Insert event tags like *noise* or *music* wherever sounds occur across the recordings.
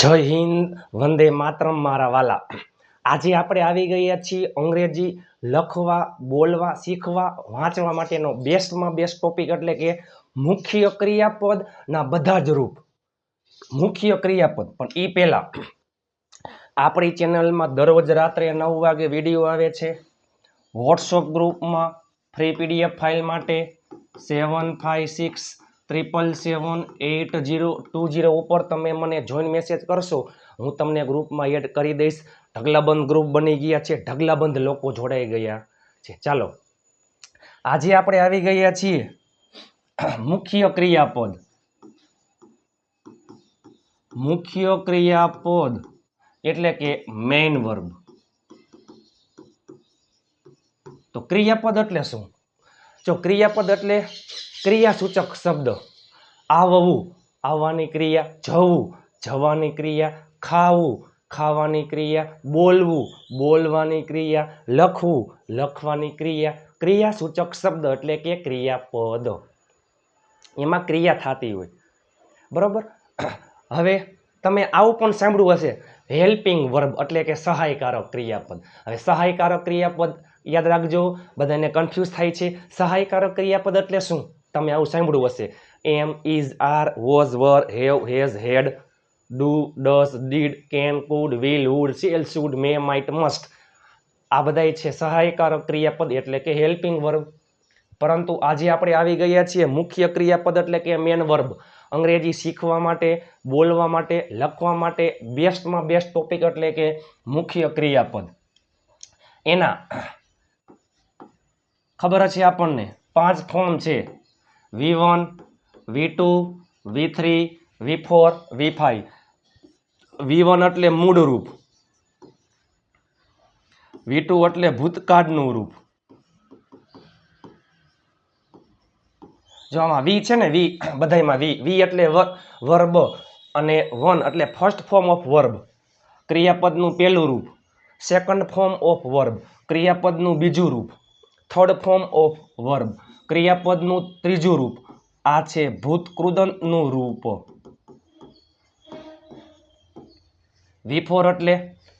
જય હિન્દ, વંદે માતરમ મારા વાલા. આજે આપણે આવી ગયા છીએ અંગ્રેજી લખવા, બોલવા, શીખવા, વાંચવા માટેનો બેસ્ટમાં બેસ્ટ ટોપિક એટલે કે મુખ્ય ક્રિયાપદના બધા જ રૂપ. મુખ્ય ક્રિયાપદ, પણ એ પહેલાં. આપણી ચેનલમાં દરરોજ રાત્રે નવ વાગે વીડિયો આવે છે. વોટ્સઅપ ગ્રુપમાં ફ્રી પીડીએફ ફાઇલ માટે seven five six triple seven eight zero two zero ઉપર તમે મને જોઈન મેસેજ કરશો, હું તમને ગ્રુપમાં એડ કરી દઈશ. ઢગલાબંધ ગ્રુપ બની ગયા છે. ઢગલાબંધ લોકો જોડાઈ ગયા છે. ચાલો, આજે આપણે આવી ગયા છીએ મુખ્ય ક્રિયાપદ. મુખ્ય ક્રિયાપદ એટલે કે મેઇન વર્બ તો ક્રિયાપદ એટલે શું? જો ક્રિયાપદ એટલે ક્રિયાસૂચક શબ્દ. આવવું, આવવાની ક્રિયા, જવું, જવાની ક્રિયા, ખાવું, ખાવાની ક્રિયા, બોલવું, બોલવાની ક્રિયા, લખવું, લખવાની ક્રિયા, ક્રિયાસૂચક શબ્દ એટલે કે ક્રિયાપદ. એમાં ક્રિયા થતી હોય. બરાબર? હવે તમે આવું પણ સાંભળ્યું હશે. હેલ્પિંગ વર્બ એટલે કે સહાયકારક ક્રિયાપદ. હવે સહાયકારક ક્રિયાપદ યાદ રાખજો. બધાને કન્ફ્યુઝ થાય છે. સહાયકારક ક્રિયાપદ એટલે શું? તમે આવું સાંભળ્યું હશે. Am is are was were have has had do does did can could will would shall should may might must આ બધાય છે સહાયકારક ક્રિયાપદ એટલે કે હેલ્પિંગ વર્બ પરંતુ આજે આપણે આવી ગયા છીએ મુખ્ય ક્રિયાપદ એટલે કે મેન વર્બ અંગ્રેજી શીખવા માટે, બોલવા માટે, લખવા માટે બેસ્ટમાં બેસ્ટ ટોપિક એટલે કે મુખ્ય ક્રિયાપદ. એના ખબર છે આપણને? પાંચ ફોર્મ છે. V one, V two, V three, V four, V five. V one એટલે મૂળ રૂપ વી ટુ એટલે ભૂતકાળનું રૂપ. જો આમાં વી છે ને, વી, બધાયમાં વી. વી એટલે વર- વર્બ અને વન એટલે ફર્સ્ટ ફોર્મ ઓફ વર્બ ક્રિયાપદનું પહેલું રૂપ. સેકન્ડ ફોર્મ ઓફ વર્બ ક્રિયાપદનું બીજું રૂપ. થર્ડ ફોર્મ ઓફ વર્બ ક્રિયાપદનું ત્રીજું રૂપ. આ છે ભૂતકૃદંતનું રૂપ. વી ફોર એટલે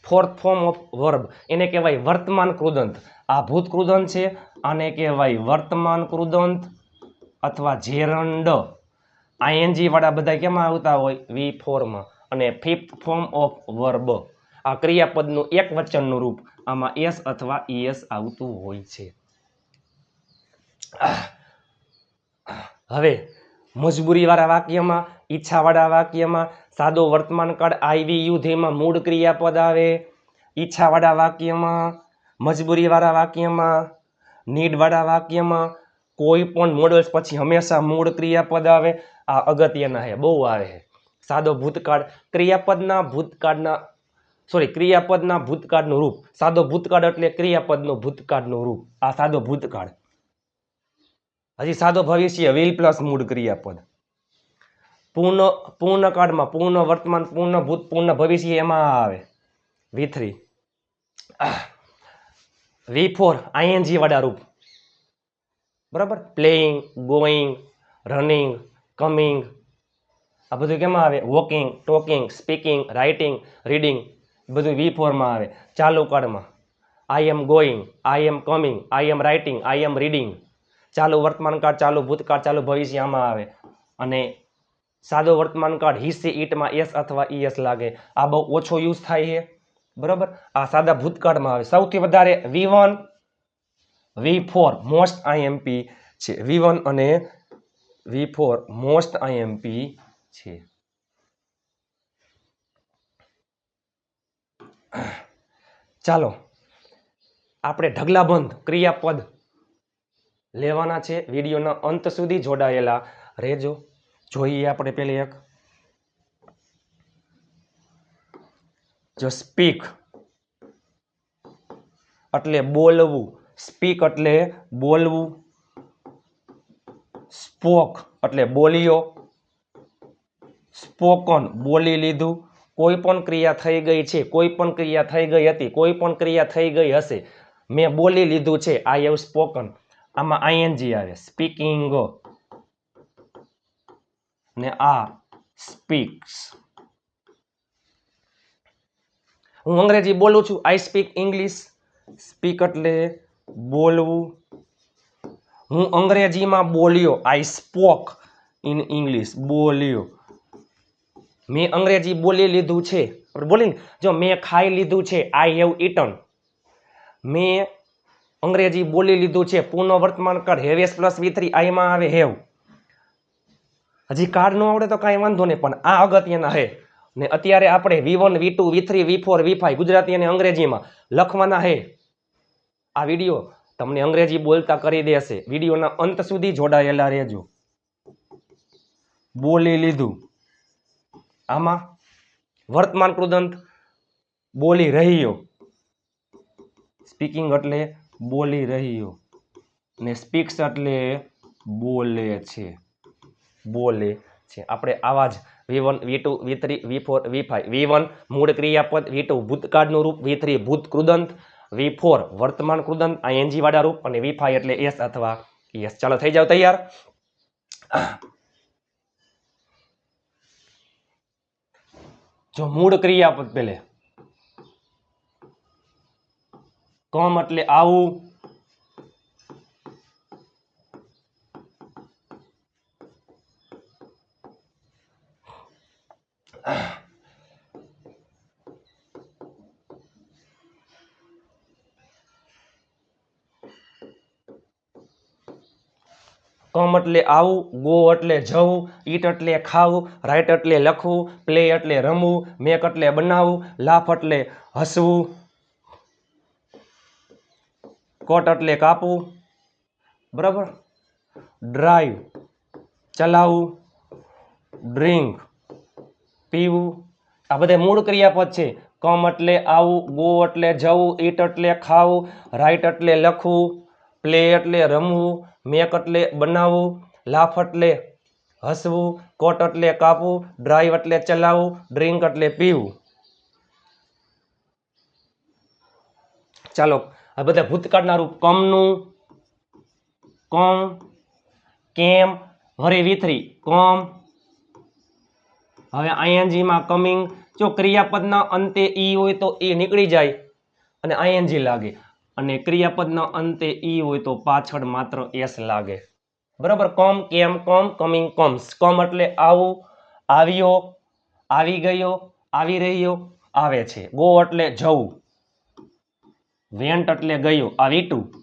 ફોર્થ ફોર્મ ઓફ વર્બ એને કહેવાય વર્તમાન કૃદંત આ ભૂતકૃદંત છે, આને કહેવાય વર્તમાન કૃદંત અથવા જેરંડ આઈએનજી વાળા બધા કેમાં આવતા હોય? વી ફોર્મ અને ફિફ્થ ફોર્મ ઓફ વર્બ આ ક્રિયાપદનું એક વચનનું રૂપ. આમાં એસ અથવા ઈએસ આવતું હોય છે. હવે, મજબૂરીવાળા વાક્યમાં, ઈચ્છાવાળા વાક્યમાં, સાદો વર્તમાન કાળ આવી યુધેમાં મૂળ ક્રિયાપદ આવે. ઈચ્છાવાળા વાક્યમાં, મજબૂરીવાળા વાક્યમાં, નીડવાળા વાક્યમાં, કોઈ પણ મોડલ્સ પછી હંમેશા મૂળ ક્રિયાપદ આવે. આ અગત્યના હે, બહુ આવે છે સાદો ભૂતકાળ, ક્રિયાપદના ભૂતકાળના સોરી ક્રિયાપદના ભૂતકાળનું રૂપ. સાદો ભૂતકાળ એટલે ક્રિયાપદનું ભૂતકાળનું રૂપ. આ સાદો ભૂતકાળ. હજી સાદો ભવિષ્ય વિલ પ્લસ મૂળ ક્રિયાપદ. પૂર્ણ પૂર્ણ કાળમાં, પૂર્ણ વર્તમાન પૂર્ણ ભૂત પૂર્ણ ભવિષ્ય એમાં આવે. V three V four ING વાળા રૂપ. બરાબર? પ્લેઇંગ ગોઈંગ રનિંગ કમિંગ આ બધું કેમાં આવે? Walking talking speaking writing reading બધું વી ફોરમાં આવે. ચાલુ કાળમાં. I am going I am coming I am writing I am reading ચાલુ વર્તમાન કાળ ચાલુ ભૂતકાળ ચાલુ ભવિષ્ય આમાં આવે. અને સાદો વર્તમાન કાળ હિસ્સે ઈટમાં એસ અથવા ઈએસ લાગે. આ બહુ ઓછો યુઝ થાય છે. બરાબર? આ સાદા ભૂતકાળમાં આવે. સૌથી વધારે V one, V four most IMP છે. વી વન અને વી ફોર મોસ્ટ આઈએમપી છે. ચાલો. આપણે ઢગલાબંધ ક્રિયાપદ લેવાના છે. વિડીયોના અંત સુધી જોડાયેલા રહેજો. જોઈએ આપણે પેલી એક. જો સ્પીક એટલે બોલવું. સ્પીક એટલે બોલવું. સ્પોક એટલે બોલ્યો. સ્પોકન બોલી લીધું. કોઈ પણ ક્રિયા થઈ ગઈ છે, કોઈ પણ ક્રિયા થઈ ગઈ હતી, કોઈ પણ ક્રિયા થઈ ગઈ હશે. મેં બોલી લીધું છે આઈ હેવ સ્પોકન આમાં આઈએનજી આવે. સ્પીકિંગ ને આ સ્પીક્સ હું અંગ્રેજી બોલું છું. આઈ સ્પીક ઇંગ્લિશ સ્પીક એટલે બોલવું. હું અંગ્રેજીમાં બોલ્યો. આઈ સ્પોક ઇન ઇંગ્લિશ બોલ્યો. મેં અંગ્રેજી બોલી લીધું છે. બોલીને જો મેં ખાઈ લીધું છે. આઈ હેવ ઇટન મેં અંગ્રેજી બોલી લીધું છે, પૂર્ણ વર્તમાન કર હેવેસ પ્લસ વી થ્રી આઈમાં આવે હેવ. હજી કાર્ડ ન આવડે તો કાંઈ વાંધો નહીં, પણ આ અગત્યના હે ને અત્યારે આપણે V one, V two, V three, V four, V five, Gujarati અને અંગ્રેજીમાં લખવાના હે આ વીડિયો તમને અંગ્રેજી બોલતા કરી દેશે. વિડીયોના અંત સુધી જોડાયેલા રહેજો. બોલી લીધું. આમાં વર્તમાન કૃદંત બોલી રહ્યો. સ્પીકિંગ એટલે બોલી રહ્યો ને સ્પીક્સ એટલે બોલે છે. બોલે છે. આપણે આવા જ V one V two V three V four V five V one મૂળ ક્રિયાપદ વી ટુ ભૂતકાળનું રૂપ વી થ્રી ભૂત કૃદંત વી ફોર વર્તમાન કૃદંત, આ એનજીવાળા રૂપ અને વી ફાઈવ એટલે એસ અથવા યસ ચાલો, થઈ જાવ તૈયાર? જો મૂળ ક્રિયાપદ પેલે કમ એટલે આવું. કમ એટલે આવું, ગો એટલે જવું, ઈટ એટલે ખાવું, રાઈટ એટલે લખવું, પ્લે એટલે રમવું, મેક એટલે બનાવવું, લાફ એટલે હસવું. કોટ એટલે કાપવું. બરાબર? ડ્રાઈવ, ચલાવવું, ડ્રિંક, પીવું. આ બધા મૂળ ક્રિયાપદ છે. કમ એટલે આવું, ગો એટલે જવું, ઈટ એટલે ખાવું, રાઈટ એટલે લખવું, પ્લે એટલે રમવું, મેક એટલે બનાવવું, લાફ એટલે હસવું, કોટ એટલે કાપવું, ડ્રાઈવ એટલે ચલાવવું, ડ્રિંક એટલે પીવું. ચાલો આ બધા ભૂતકાળના રૂપ. કમનું, કોમ, કેમ વરી વિથરી, કોમ. હવે આઈએનજીમાં કમિંગ. જો ક્રિયાપદના અંતે ઈ હોય તો એ નીકળી જાય અને આઈએનજી લાગે. અને ક્રિયાપદના અંતે ઈ હોય તો પાછળ માત્ર એસ લાગે. બરાબર? કોમ, કેમ, કોમ, કમિંગ, કોમ્સ. કોમ એટલે આવું, આવ્યો, આવી ગયો, આવી રહ્યો, આવે છે. ગો એટલે જવું. વેન્ટ એટલે ગયો, આ વીટું.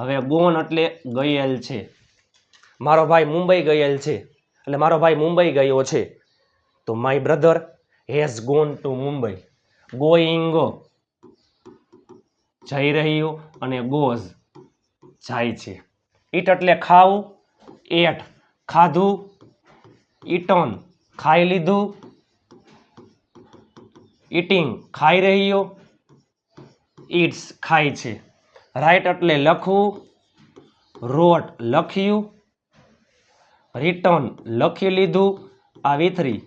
હવે ગોન એટલે ગયેલ છે. મારો ભાઈ મુંબઈ ગયેલ છે. એટલે મારો ભાઈ મુંબઈ ગયો છે. તો my brother has gone to Mumbai. Going જઈ રહ્યું અને ગોઝ જાય છે. ઈટ એટલે ખાવું, એટ ખાધું, ઈટન ખાઈ લીધું, ઈટિંગ ખાઈ રહ્યો ઈટ્સ ખાય છે. રાઈટ એટલે લખવું, રોટ લખ્યું, રિટર્ન લખી લીધું આ વિથરી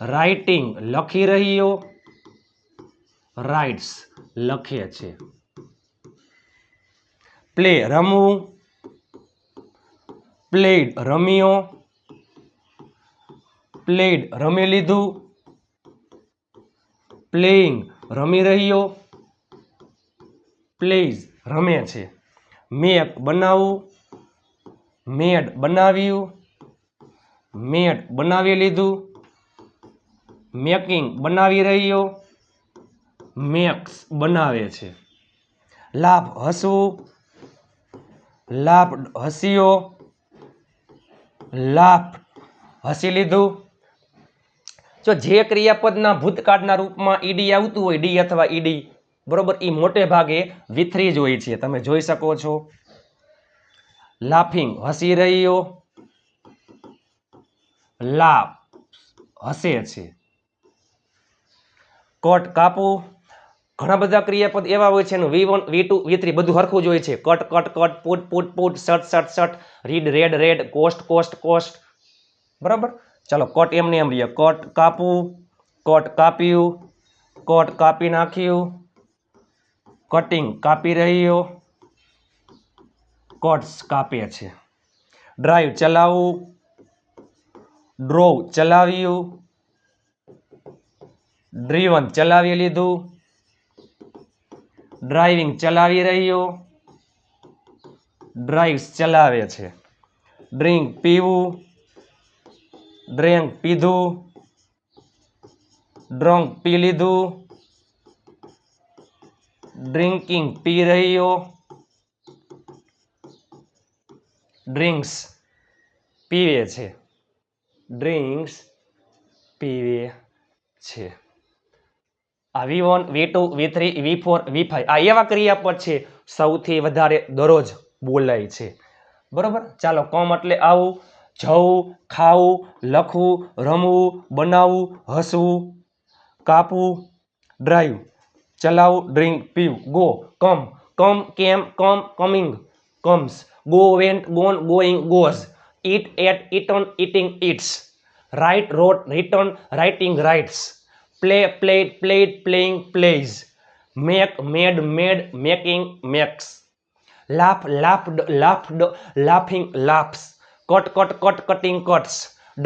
રાઇટિંગ લખી રહ્યો, રાઇટ્સ લખે છે. પ્લે રમવું, પ્લેડ રમ્યો, પ્લેડ રમી લીધું, પ્લેઇંગ રમી રહ્યો પ્લેઝ રમે છે. મેક બનાવવું મેડ બનાવ્યું. મેડ બનાવી લીધું. મેકિંગ બનાવી રહ્યો. મેક્સ બનાવે છે. લાભ હસવું. લાભ હસ્યો લાભ હસી લીધું. જો જે ક્રિયાપદના ભૂતકાળના રૂપમાં ઈડી આવતું હોય ડી અથવા ઈડી બરોબર એ મોટે ભાગે વિથરી જ હોય છે. તમે જોઈ શકો છો. લાફિંગ હસી રહ્યો. લાફ હસે છે. કટ કાપવું ઘણા બધા ક્રિયાપદ એવા હોય છે V one V two V three બધું હરખું જ હોય છે. Cut cut cut put put put shut shut shut read read read cost cost cost બરાબર? ચાલો કટ એમને એમ રહીએ કટ કાપવું કટ કાપ્યું. કટ કાપી નાખ્યું. કટિંગ કાપી રહ્યો. કોટ્સ કાપે છે. ડ્રાઈવ ચલાવવું ડ્રોવ ચલાવ્યું. ડ્રીવન ચલાવી લીધું. ડ્રાઇવિંગ ચલાવી રહ્યો. ડ્રાઇવ્સ ચલાવે છે. ડ્રિંક પીવું. ડ્રિંક પીધું. ડ્રંક પી લીધું. ડ્રિંકિંગ પી રહ્યો ડ્રિંક્સ પીવે છે. ડ્રિંક્સ પીવે છે. આ V one V two V three V four V five આ એવા ક્રિયાપદ છે, સૌથી વધારે દરરોજ બોલાય છે. બરોબર? ચાલો, કોમ એટલે આવું. જવું, ખાવું, લખવું, રમવું, બનાવવું, હસવું, કાપવું, ડ્રાઈવ. ચલાવવું ડ્રિંક પીવું go come come came come coming comes go went gone going goes eat ate eaten eating eats write wrote written writing writes play played played playing plays make made made making makes laugh laughed laughed laughing laughs cut cut cut cutting cuts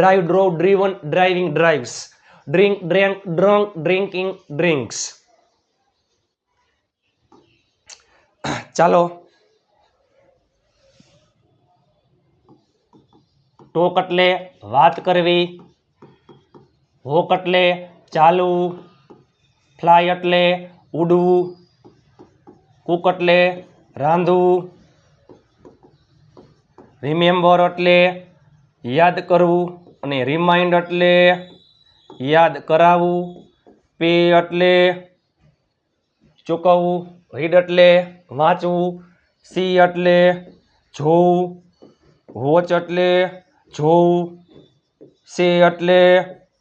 drive drove driven driving drives drink drank drunk drinking drinks *clears throat* ચાલો. Talk એટલે વાત કરવી. Hoc એટલે ચાલવું. Fly એટલે ઉડવું. Cook એટલે રાંધવું. Remember એટલે યાદ કરવું અને રિમાઇન્ડ એટલે યાદ કરાવવું. પે એટલે ચૂકવવું રીડ એટલે વાંચવું સી એટલે જોવું વોચ એટલે જોવું સે એટલે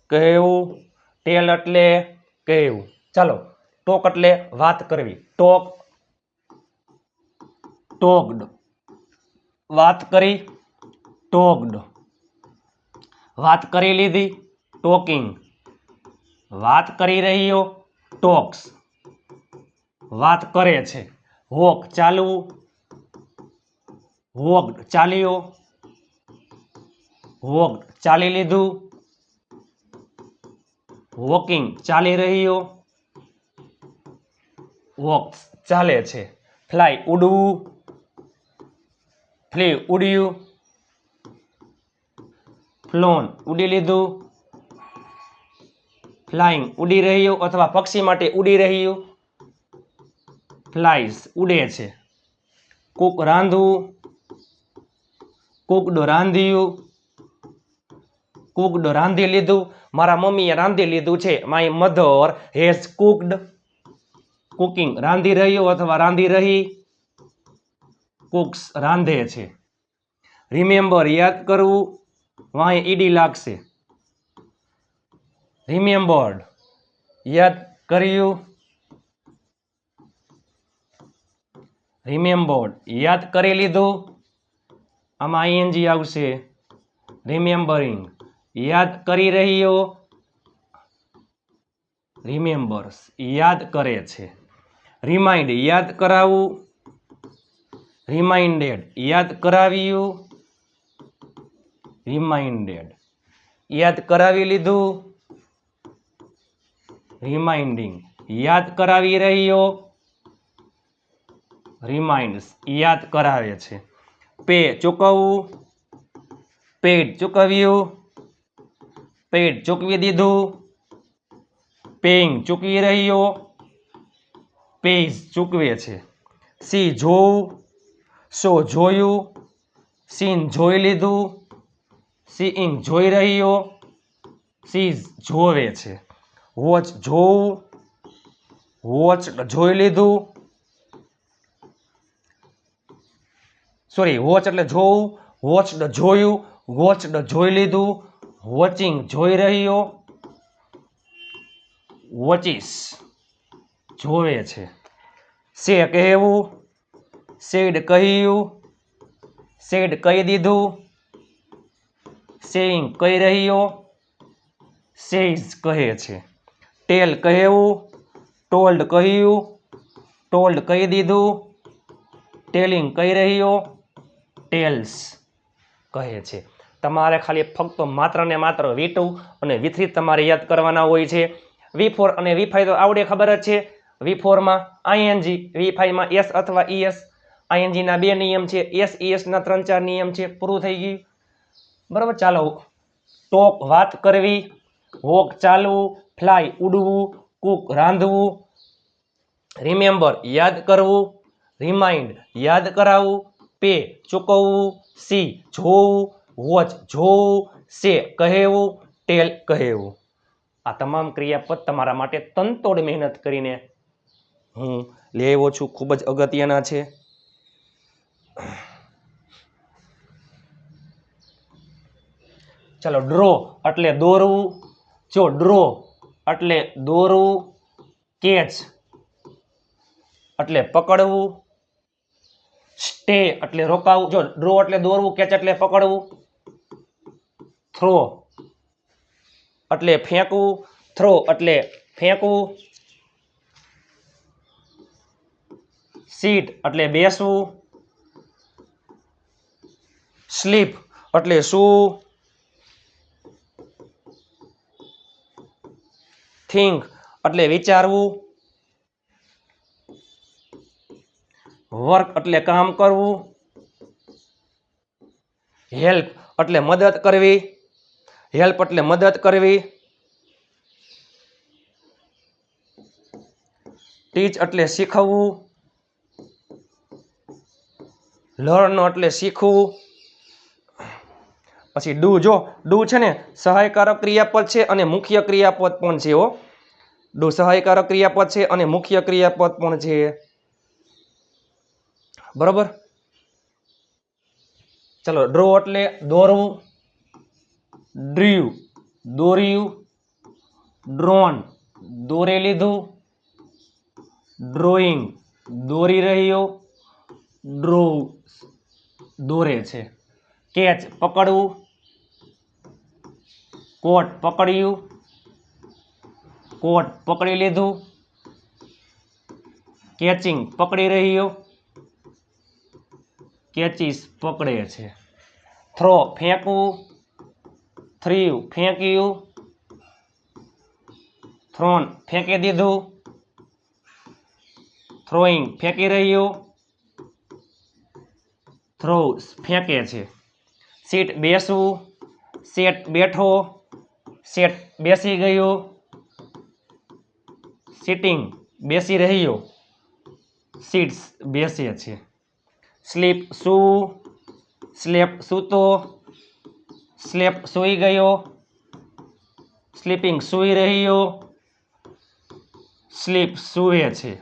કહેવું ટેલ એટલે કહેવું. ચાલો ટોક એટલે વાત કરવી. ટોક ટોકડ વાત કરી ટોકડ વાત કરી લીધી ટોકિંગ વાત કરી રહ્યો ટોક્સ વાત કરે છે. વોક ચાલવું વોકડ ચાલ્યો વોકડ ચાલી લીધું, વોકિંગ ચાલી રહ્યો, વોક ચાલે છે. ફ્લાય ઉડવું, ફ્લી ઉડ્યું, ફ્લોન ઉડી લીધું ફ્લાઇંગ ઉડી રહ્યું અથવા પક્ષી માટે ઉડી રહ્યું ફ્લાઇઝ ઉડે છે. કૂક રાંધવું કોકડો રાંધ્યું કૂકડ રાંધી લીધું. મારા મમ્મીએ રાંધી લીધું છે. My mother has cooked cooking રાંધી રહ્યું અથવા રાંધી રહી? કુક્સ રાંધે છે. રિમેમ્બર યાદ કરવું? વાંય ઈડી લાગશે. રિમેમ્બર્ડ યાદ કર્યું? રિમેમ્બર્ડ યાદ કરી લીધું? આમાં આઈએનજી આવશે. રિમેમ્બરિંગ યાદ કરી રહ્યો? રિમેમ્બર્સ યાદ કરે છે. રિમાઇન્ડ યાદ કરાવવું. રિમાઇન્ડેડ યાદ કરાવ્યું. રિમાઇન્ડેડ યાદ કરાવી લીધું. રિમાઇન્ડિંગ યાદ કરાવી રહ્યો. રિમાઇન્ડ્સ યાદ કરાવે છે. પે ચૂકવવું પેડ ચૂકવ્યું પેડ ચૂકવી દીધું પેઇંગ ચૂકવી રહ્યો પેઝ ચૂકવે છે. સી જોવું સો જોયું સીન જોઈ લીધું સીઈંગ જોઈ રહ્યો સીઝ જોવે છે. વોચ જોવું વોચ જોઈ લીધું સોરી વોચ એટલે જોવું વોચડ જોયું વોચડ જોઈ લીધું વોચિંગ જોઈ રહ્યો. વોચિસ જોવે છે. સે કહેવું સેડ કહ્યું સેડ કહી દીધું સેઇંગ કહી રહ્યો સેઝ કહે છે. ટેલ કહેવું ટોલ્ડ કહ્યું ટોલ્ડ કહી દીધું ટેલિંગ કહી રહ્યો. ટેલ્સ કહે છે. તમારે ખાલી ફક્ત માત્ર ને માત્ર વી ટુ અને વી થ્રી તમારે યાદ કરવાના હોય છે. વી ફોર અને વી ફાઈવ તો આવડે ખબર જ છે. વી ફોરમાં આઈએનજી વી ફાઈવમાં એસ અથવા ઈએસ આઈએનજીના બે નિયમ છે. એસ ઈએસના ત્રણ ચાર નિયમ છે. પૂરું થઈ ગયું. બરાબર? ચાલો. ટોક વાત કરવી. વોક ચાલવું. ફ્લાય ઉડવું. કૂક રાંધવું. રિમેમ્બર યાદ કરવું. રિમાઇન્ડ યાદ કરાવવું. પે ચૂકવવું, સી જોવું, વોચ જોવું, સે કહેવું, ટેલ કહેવું. આ તમામ ક્રિયાપદ તમારા માટે તનતોડ મહેનત કરીને હું આવ્યો છું. ખૂબ જ અગત્યના છે. ચાલો, ડ્રો એટલે દોરવું. જો ડ્રો એટલે દોરવું, કેચ એટલે પકડવું. સ્ટે એટલે રોકાવું. જો ડ્રો એટલે દોરવું કેચ એટલે પકડવું. થ્રો એટલે ફેંકવું. થ્રો એટલે ફેંકવું. સીટ એટલે બેસવું. સ્લીપ એટલે સૂવું. થિંક એટલે વિચારવું. વર્ક એટલે કામ કરવું, હેલ્પ એટલે મદદ કરવી, હેલ્પ એટલે મદદ કરવી, ટીચ એટલે શીખવવું, લર્ન એટલે શીખવું. પછી ડુ, જો ડુ છે ને સહાયકારક ક્રિયાપદ છે અને મુખ્ય ક્રિયાપદ પણ છે હો. ડુ સહાયકારક ક્રિયાપદ છે અને મુખ્ય ક્રિયાપદ પણ છે. બરોબર? ચલો ડ્રો એટલે દોરવું ડ્રીવ દોર્યું ડ્રોન દોરી લીધું ડ્રોઈંગ દોરી રહ્યો ડ્રો દોરે છે. કેચ પકડવું, કોટ પકડ્યું, કોટ પકડી લીધું કેચિંગ પકડી રહ્યો કેચીસ પકડે છે થ્રો ફેંકવું થ્રીવ ફેંક્યું થ્રોન ફેંકી દીધું થ્રોઈંગ ફેંકી રહ્યું થ્રોસ ફેંકે છે સીટ બેસવું સેટ બેઠો સેટ બેસી ગયો સિટિંગ બેસી રહ્યો સીટ્સ બેસે છે સ્લીપ સૂવું સ્લેપ સૂતો, સ્લેપ સૂઈ ગયો, સ્લીપિંગ સૂઈ રહ્યો, સ્લીપ સૂવે છે.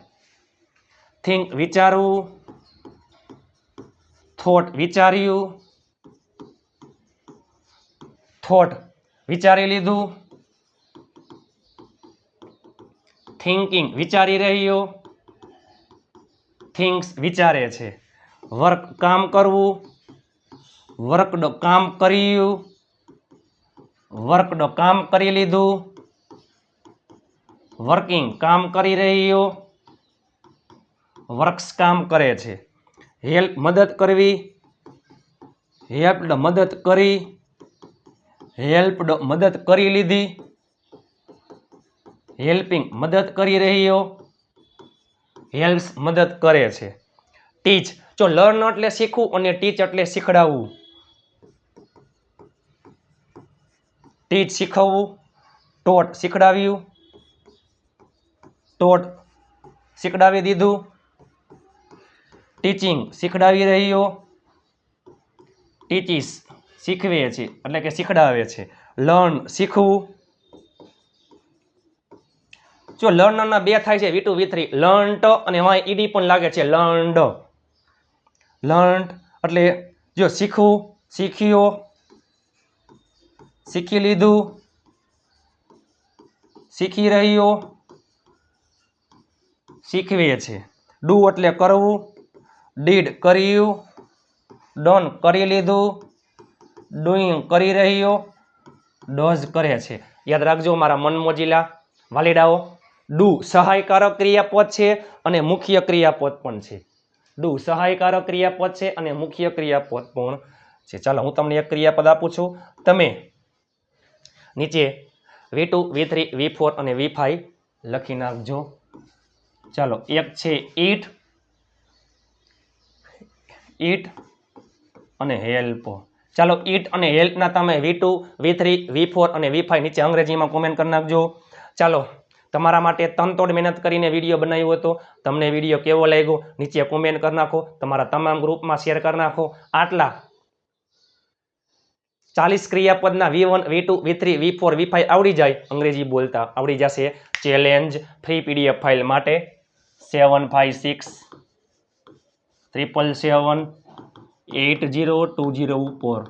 થિંક વિચારવું થોટ વિચાર્યું, થોટ વિચારી લીધું, થિંકિંગ વિચારી રહ્યો, થિંક્સ વિચારે છે. વર્ક કામ કરવું વર્કડ કામ કર્યું વર્કડ કામ કરી લીધું, વર્કિંગ કામ કરી રહ્યો, વર્ક્સ કામ કરે છે. હેલ્પ મદદ કરવી હેલ્પડ મદદ કરી હેલ્પડ મદદ કરી લીધી, હેલ્પિંગ મદદ કરી રહ્યો, હેલ્પ્સ મદદ કરે છે. ટીચ જો લર્ન એટલે શીખવું અને ટીચ એટલે શીખડાવવું. ટીચ શીખવવું ટોટ શીખડાવ્યું ટોટ શીખડાવી દીધું ટીચિંગ શીખડાવી રહ્યો ટીચીસ શીખવે છે, એટલે કે શીખડાવે છે. લર્ન શીખવું. જો લર્નના બે થાય છે V two V three learnt અને વાય ઈડી પણ લાગે છે લર્ન્ડ લર્ન્ટ એટલે જો શીખવું, શીખ્યો, શીખી લીધું, શીખી રહ્યો શીખવીએ છે. ડુ એટલે કરવું ડીડ કર્યું ડન કરી લીધું ડુઈંગ કરી રહ્યો ડોઝ કરે છે. યાદ રાખજો મારા મનમોજીલા વાલીડાઓ ડુ સહાયકારક ક્રિયાપદ છે અને મુખ્ય ક્રિયાપદ પણ છે. ડુ સહાયકારક ક્રિયાપદ છે અને મુખ્ય ક્રિયાપદ પણ છે. ચાલો, હું તમને એક ક્રિયાપદ આપું છું. તમે નીચે V two V three V four અને વી ફાઈવ લખી નાખજો. ચાલો, એક છે ઈટ ઈટ અને હેલ્પ. ચાલો, ઈટ અને હેલ્પના તમે V two V three V four અને વી ફાઈવ નીચે અંગ્રેજીમાં કોમેન્ટ કરી નાખજો. ચાલો તમારા માટે તનતોડ મહેનત કરીને વીડિયો બનાવ્યો હતો. તમને વીડિયો કેવો લાગ્યો? નીચે કોમેન્ટ કરી નાખો. તમારા તમામ ગ્રુપમાં શેર કરી નાખો. આટલા ચાલીસ ક્રિયાપદના V one V two V three V four V five આવડી જાય. અંગ્રેજી બોલતા આવડી જશે. ચેલેન્જ ફ્રી પીડીએફ ફાઇલ માટે seven five six triple seven eight zero two zero ઉપર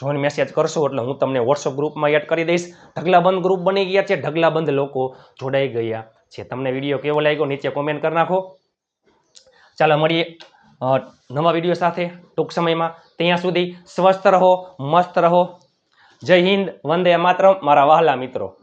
જોઈન મેસેજ કરશો એટલે હું તમને વોટ્સઅપ ગ્રુપમાં એડ કરી દઈશ. ઢગલાબંધ ગ્રુપ બની ગયા છે. ઢગલાબંધ લોકો જોડાઈ ગયા છે. તમને વીડિયો કેવો લાગ્યો નીચે કોમેન્ટ કરી નાખો. ચાલો મળીએ નવા વીડિયો સાથે ટૂંક સમયમાં. ત્યાં સુધી સ્વસ્થ રહો, મસ્ત રહો. જય હિન્દ, વંદે માતરમ. મારા વહાલા મિત્રો.